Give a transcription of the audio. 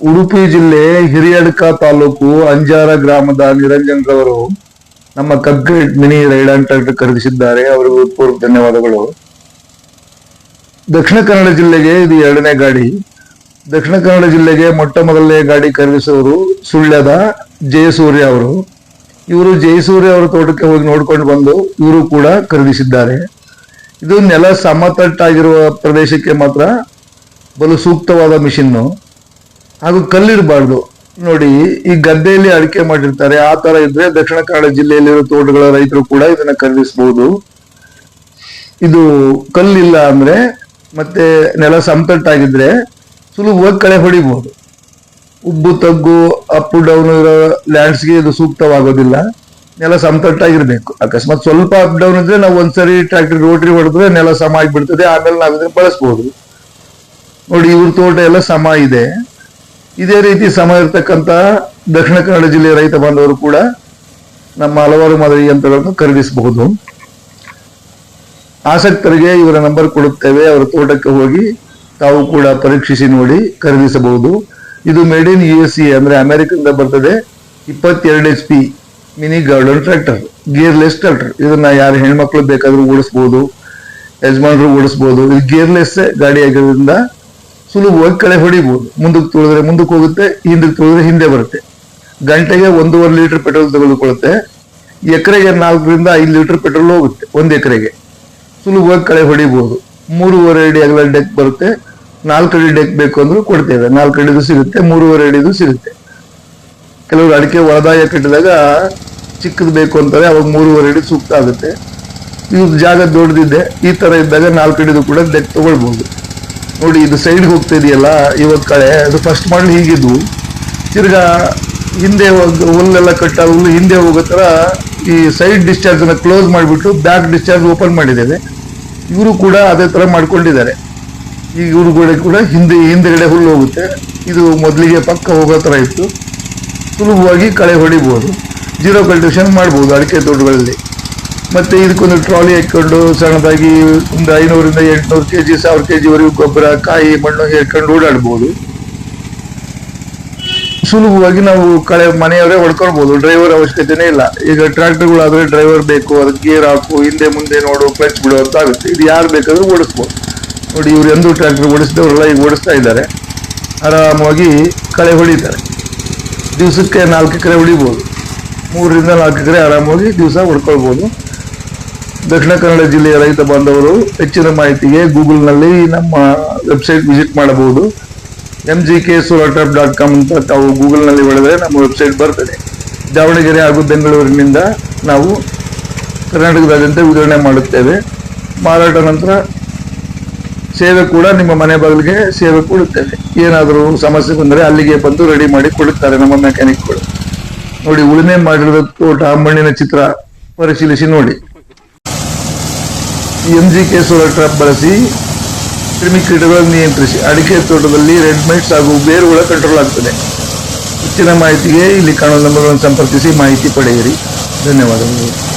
ಉಡುಪಿ ಜಿಲ್ಲೆ ಹಿರಿಯಡ್ಕ ತಾಲೂಕು ಅಂಜಾರ ಗ್ರಾಮದ ನಿರಂಜನ್ ರವರು ನಮ್ಮ ಕಗ್ಗ ಮಿನಿ ರೈಡಾನ್ ಟ್ರಾಕ್ಟರ್ ಖರೀದಿಸಿದ್ದಾರೆ. ಅವರಿಗೂ ಪೂರ್ವ ಧನ್ಯವಾದಗಳು. ದಕ್ಷಿಣ ಕನ್ನಡ ಜಿಲ್ಲೆಗೆ ಇದು ಎರಡನೇ ಗಾಡಿ. ದಕ್ಷಿಣ ಕನ್ನಡ ಜಿಲ್ಲೆಗೆ ಮೊಟ್ಟ ಮೊದಲನೇ ಗಾಡಿ ಖರೀದಿಸುವವರು ಸುಳ್ಯದ ಜಯಸೂರ್ಯ ಅವರು. ಇವರು ಜಯಸೂರ್ಯ ಅವರ ತೋಟಕ್ಕೆ ಹೋಗಿ ನೋಡ್ಕೊಂಡು ಬಂದು ಇವರು ಕೂಡ ಖರೀದಿಸಿದ್ದಾರೆ. ಇದು ನೆಲ ಸಮತಟ್ಟಾಗಿರುವ ಪ್ರದೇಶಕ್ಕೆ ಮಾತ್ರ ಬಲು ಸೂಕ್ತವಾದ ಮಿಷಿನ್ನು. ಹಾಗೂ ಕಲ್ಲಿರಬಾರ್ದು. ನೋಡಿ, ಈ ಗದ್ದೆಯಲ್ಲಿ ಅಡಿಕೆ ಮಾಡಿರ್ತಾರೆ. ಆ ತರ ಇದ್ರೆ ದಕ್ಷಿಣ ಕನ್ನಡ ಜಿಲ್ಲೆಯಲ್ಲಿರೋ ತೋಟಗಳ ರೈತರು ಕೂಡ ಇದನ್ನ ಖರೀದಿಸಬಹುದು ಇದು ಕಲ್ಲಿಲ್ಲ ಅಂದ್ರೆ ಮತ್ತೆ ನೆಲ ಸಮತಟ್ಟಾಗಿದ್ರೆ ಸುಲಭವಾಗಿ ಕಳೆ ಹೊಡಿಬಹುದು ಉಬ್ಬು, ತಗ್ಗು ಅಪ್ ಡೌನ್ ಇರೋ ಲ್ಯಾಂಡ್ಸ್ಗೆ ಇದು ಸೂಕ್ತವಾಗೋದಿಲ್ಲ. ನೆಲ ಸಮತಟ್ಟಾಗಿರ್ಬೇಕು ಅಕಸ್ಮಾತ್ ಸ್ವಲ್ಪ ಅಪ್ ಡೌನ್ ಇದ್ರೆ ನಾವು ಒಂದ್ಸರಿ ಟ್ರಾಕ್ಟರ್ ರೋಟ್ರಿ ಹೊಡೆದ್ರೆ ನೆಲ ಸಮ ಆಗಿಬಿಡ್ತದೆ. ಆಮೇಲೆ ನಾವು ಇದನ್ನ ಬಳಸ್ಬೋದು. ನೋಡಿ, ಇವ್ರ ತೋಟ ಎಲ್ಲ ಸಮ ಇದೆ. ಇದೇ ರೀತಿ ಸಮ ಇರತಕ್ಕಂತ ದಕ್ಷಿಣ ಕನ್ನಡ ಜಿಲ್ಲೆಯ ರೈತ ಬಾಂಧವರು ಕೂಡ ನಮ್ಮ ಹಲವಾರು ಮಾದರಿ ಯಂತ್ರಗಳನ್ನು ಖರೀದಿಸಬಹುದು. ಆಸಕ್ತರಿಗೆ ಇವರ ನಂಬರ್ ಕೊಡುತ್ತೇವೆ, ಅವರ ತೋಟಕ್ಕೆ ಹೋಗಿ ತಾವು ಕೂಡ ಪರೀಕ್ಷಿಸಿ ನೋಡಿ ಖರೀದಿಸಬಹುದು. ಇದು made in U S C ಅಂದ್ರೆ ಅಮೆರಿಕದಿಂದ ಬರ್ತದೆ. ಇಪ್ಪತ್ತೆರಡು H P mini garden tractor gearless tractor ಇದನ್ನ ಯಾರು ಹೆಣ್ಮಕ್ಳು ಬೇಕಾದರೂ ಓಡಿಸ್ಬೋದು, ಯಜಮಾನರು ಓಡಿಸ್ಬೋದು. ಇದು ಗೇರ್ಲೆಸ್ ಗಾಡಿ ಆಗಿರೋದ್ರಿಂದ ಸುಲಭವಾಗಿ ಕಳೆ ಹೊಡಿಬಹುದು ಮುಂದಕ್ಕೆ ತುಳಿದ್ರೆ ಮುಂದಕ್ಕೆ ಹೋಗುತ್ತೆ, ಹಿಂದಕ್ಕೆ ತುಳಿದ್ರೆ ಹಿಂದೆ ಬರುತ್ತೆ. ಗಂಟೆಗೆ ಒಂದೂವರೆ ಲೀಟರ್ ಪೆಟ್ರೋಲ್ ತೆಗೆದುಕೊಳ್ಳುತ್ತೆ. ಎಕರೆಗೆ ನಾಲ್ಕರಿಂದ ಐದು ಲೀಟರ್ ಪೆಟ್ರೋಲ್ ಹೋಗುತ್ತೆ ಒಂದು ಎಕರೆಗೆ. ಸುಲಭವಾಗಿ ಕಳೆ ಹೊಡಿಬಹುದು ಮೂರುವರೆ ಅಡಿ ಅಗಲ ಡೆಕ್ ಬರುತ್ತೆ. ನಾಲ್ಕು ಅಡಿ ಡೆಕ್ ಬೇಕು ಅಂದ್ರೂ ಕೊಡ್ತೇವೆ. ನಾಲ್ಕು ಅಡಿದು ಸಿಗುತ್ತೆ, ಮೂರುವರೆ ಅಡಿದು ಸಿಗುತ್ತೆ. ಕೆಲವರು ಅಡಿಕೆ ಒಳದಾಯ ಕಟ್ಟಿದಾಗ ಚಿಕ್ಕದು ಬೇಕು ಅಂತಾರೆ, ಅವಾಗ ಮೂರುವರೆ ಅಡಿ ಸೂಕ್ತ ಆಗುತ್ತೆ. ಇದು ಜಾಗ ದೊಡ್ಡದಿದೆ. ಈ ತರ ಇದ್ದಾಗ ನಾಲ್ಕು ಅಡಿದು ಕೂಡ ಡೆಕ್ ತಗೊಳ್ಬಹುದು ನೋಡಿ, ಇದು ಸೈಡ್ಗೆ ಹೋಗ್ತಾ ಇದೆಯಲ್ಲ ಇವತ್ತು ಕಳೆ, ಅದು ಫಸ್ಟ್ ಮಾಡಲು ಹೀಗಿದ್ವು ತಿರ್ಗಾ, ಹಿಂದೆ ಹುಲ್ಲೆಲ್ಲ ಕಟ್ಟ ಹುಲ್ಲು ಹಿಂದೆ ಹೋಗೋ ಥರ ಈ ಸೈಡ್ ಡಿಸ್ಚಾರ್ಜನ್ನು ಕ್ಲೋಸ್ ಮಾಡಿಬಿಟ್ಟು ಬ್ಯಾಕ್ ಡಿಸ್ಚಾರ್ಜ್ ಓಪನ್ ಮಾಡಿದ್ದೇವೆ. ಇವರು ಕೂಡ ಅದೇ ಥರ ಮಾಡ್ಕೊಂಡಿದ್ದಾರೆ. ಈಗ ಇವರು ಕೂಡ ಕೂಡ ಹಿಂದೆ, ಹಿಂದೆಗಡೆ ಹುಲ್ಲು ಹೋಗುತ್ತೆ. ಇದು ಮೊದಲಿಗೆ ಪಕ್ಕ ಹೋಗೋ ಥರ ಇತ್ತು. ಸುಲಭವಾಗಿ ಕಳೆ ಹೊಡಿಬೋದು. ಜೀರೋ ಕಲ್ಟಿವೇಷನ್ ಮಾಡ್ಬೋದು ಅಡಿಕೆ ತೋಟಗಳಲ್ಲಿ. ಮತ್ತೆ ಇದಕ್ಕೊಂದು ಟ್ರಾಲಿ ಹಾಕೊಂಡು ಸಣ್ಣದಾಗಿ ಒಂದು ಐನೂರಿಂದ ಎಂಟುನೂರು ಕೆ ಜಿ ಸಾವಿರ ಕೆ ಜಿವರೆಗೂ ಗೊಬ್ಬರ, ಕಾಯಿ, ಮಣ್ಣು ಹೇಳ್ಕೊಂಡು ಓಡಾಡ್ಬೋದು. ಸುಲಭವಾಗಿ ನಾವು ಕಳೆ ಮನೆಯವರೇ ಹೊಡ್ಕೊಳ್ಬೋದು ಡ್ರೈವರ್ ಅವಶ್ಯಕತೆನೇ ಇಲ್ಲ. ಈಗ ಟ್ರ್ಯಾಕ್ಟರ್ಗಳಾದರೆ ಡ್ರೈವರ್ ಬೇಕು, ಅದಕ್ಕೆ ಗೇರ್ ಹಾಕು, ಹಿಂದೆ ಮುಂದೆ ನೋಡು ಕ್ಲಚ್ ಬಿಡು ಅಂತ ಆಗುತ್ತೆ. ಇದು ಯಾರು ಬೇಕಾದರೂ ಓಡಿಸ್ಬೋದು. ನೋಡಿ, ಇವ್ರು ಎಂದೂ ಟ್ರ್ಯಾಕ್ಟರ್ ಓಡಿಸಿದವರೆಲ್ಲ, ಈಗ ಓಡಿಸ್ತಾ ಇದ್ದಾರೆ. ಆರಾಮವಾಗಿ ಕಳೆ ಹೊಡಿತಾರೆ. ದಿವಸಕ್ಕೆ ನಾಲ್ಕು ಎಕರೆ ಹೊಡಿಬೋದು. ಮೂರರಿಂದ ನಾಲ್ಕು ಎಕರೆ ಆರಾಮವಾಗಿ ದಿವಸ ಹೊಡ್ಕೊಳ್ಬೋದು. ದಕ್ಷಿಣ ಕನ್ನಡ ಜಿಲ್ಲೆಯ ರೈತ ಬಾಂಧವರು ಹೆಚ್ಚಿನ ಮಾಹಿತಿಗೆ ಗೂಗಲ್ನಲ್ಲಿ ನಮ್ಮ ವೆಬ್ಸೈಟ್ ವಿಸಿಟ್ ಮಾಡಬಹುದು. M G K solar dot com ಅಂತ ತಾವು ಗೂಗಲ್ನಲ್ಲಿ ಹೊಡೆದ್ರೆ ನಮ್ಮ ವೆಬ್ಸೈಟ್ ಬರ್ತದೆ. ದಾವಣಗೆರೆ ಹಾಗೂ ಬೆಂಗಳೂರಿನಿಂದ ನಾವು ಕರ್ನಾಟಕದಾದ್ಯಂತ ವಿತರಣೆ ಮಾಡುತ್ತೇವೆ. ಮಾರಾಟ ನಂತರ ಸೇವೆ ಕೂಡ ನಿಮ್ಮ ಮನೆ ಬಾಗಿಲಿಗೆ ಸೇವೆ ಕೊಡುತ್ತೇವೆ. ಏನಾದರೂ ಸಮಸ್ಯೆ ಬಂದರೆ ಅಲ್ಲಿಗೆ ಬಂದು ರೆಡಿ ಮಾಡಿ ಕೊಡುತ್ತಾರೆ ನಮ್ಮ ಮೆಕ್ಯಾನಿಕ್ಗಳು. ನೋಡಿ, ಉಳುಮೆ ಮಾಡಿರುವ ತೋಟ, ಮಣ್ಣಿನ ಚಿತ್ರ ಪರಿಶೀಲಿಸಿ ನೋಡಿ. ಎಂ ಜಿ ಕೆ ಟ್ರಾಪ್ ಬಳಸಿ ಕ್ರಿಮಿಕೀಟಗಳನ್ನು ನಿಯಂತ್ರಿಸಿ, ಅಡಿಕೆ ತೋಟದಲ್ಲಿ ರೆಡ್ ಮೈಟ್ಸ್ ಹಾಗೂ ಬೇರುಗಳ ಕಂಟ್ರೋಲ್ ಆಗ್ತದೆ. ಹೆಚ್ಚಿನ ಮಾಹಿತಿಗೆ ಇಲ್ಲಿ ಕಾಣುವ ನಂಬರ್ಗಳನ್ನು ಸಂಪರ್ಕಿಸಿ, ಮಾಹಿತಿ ಪಡೆಯಿರಿ. ಧನ್ಯವಾದಗಳು.